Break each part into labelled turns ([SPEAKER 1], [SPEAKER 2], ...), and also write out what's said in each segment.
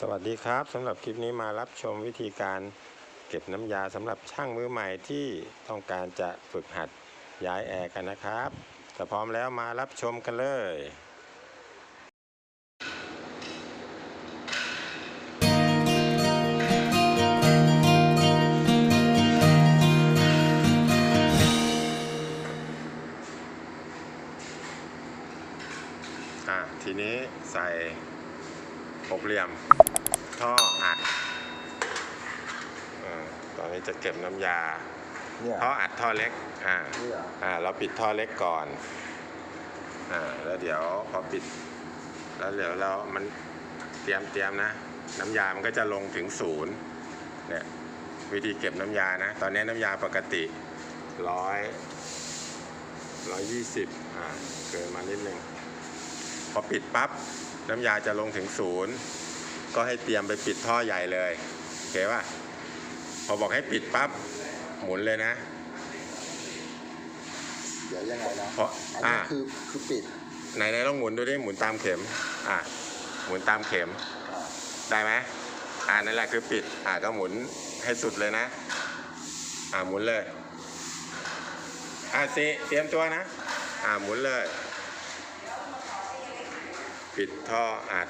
[SPEAKER 1] สวัสดีครับสำหรับคลิปนี้มารับชมวิธีการเก็บน้ำยาสำหรับช่างมือใหม่ที่ต้องการจะฝึกหัดย้ายแอร์กันนะครับถ้าพร้อมแล้วมารับชมกันเลยอะทีนี้ใส่ หกเหลี่ยม ท่ออัดอาตอนนี้จะเก็บน้ำยา
[SPEAKER 2] เนี่ย
[SPEAKER 1] ท่ออัดท่อเล็ก อ่า
[SPEAKER 2] นี่เหรอ
[SPEAKER 1] อ่า เราปิดท่อเล็กก่อน อ่า แล้วเดี๋ยวพอปิด แล้วเดี๋ยวเรา มันเตรียมเตรียมนะ น้ำยา มันก็จะลงถึงศูนย์ เนี่ย วิธีเก็บน้ำยานะ ตอนนี้น้ำยาปกติร้อยร้อยยี่สิบอ่า เกินมานิดนึง พอปิดปั๊บ น้ำยาจะลงถึงศูนย์ก็ให้เตรียมไปปิดท่อใหญ่เลยโอเคป่ะพอบอกให้ปิดปั๊บหมุนเลยนะ
[SPEAKER 2] เดี๋ยวยังไงนะ
[SPEAKER 1] เพราะ
[SPEAKER 2] อัน
[SPEAKER 1] อ่า
[SPEAKER 2] นี้คือคือปิด
[SPEAKER 1] ไหนไหนลองหมุนดูดิหมุนตามเข็ม อะ หมุนตามเข็ม
[SPEAKER 2] อ่า
[SPEAKER 1] ได้ไหมอ่านั่นแหละคือปิด อ่าก็หมุนให้สุดเลยนะ อ่าหมุนเลย อ่าสิเตรียมตัวนะ อ่าหมุนเลย ปิดท่ออัด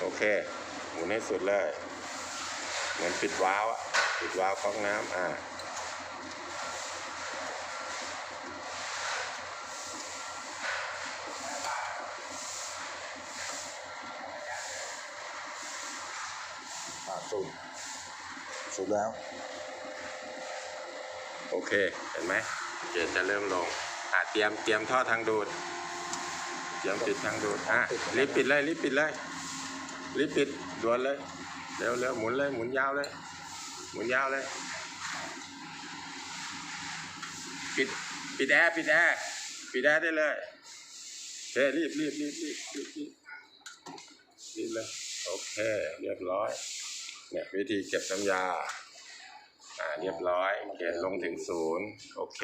[SPEAKER 1] โอเค หมุนให้สุดเลย เหมือนปิดวาล์วอะปิดวาล์วก๊อกน้ำอ่า
[SPEAKER 2] อ่าสุดสุดแล้ว
[SPEAKER 1] โอเค เห็นไหมเกจจะเริ่มลงอะเตรียมเตรียมท่อทางดูด เตรียมปิดทางดูดอะรีบปิดเลยรีบปิดเลยรีบปิดด่วนเลยเร็วเร็วหมุนเลยหมุนยาวเลย หมุนยาวเลย ปิดปิดแอร์ปิดแอร์ปิดแอร์ได้เลยเรีบรีบรีบรีบรีบรีบรีบเลยโอเค เรียบร้อยเนี่ยวิธีเก็บน้ำยาอ่าเรียบร้อยเขียนลงถึงศูนย์โอเค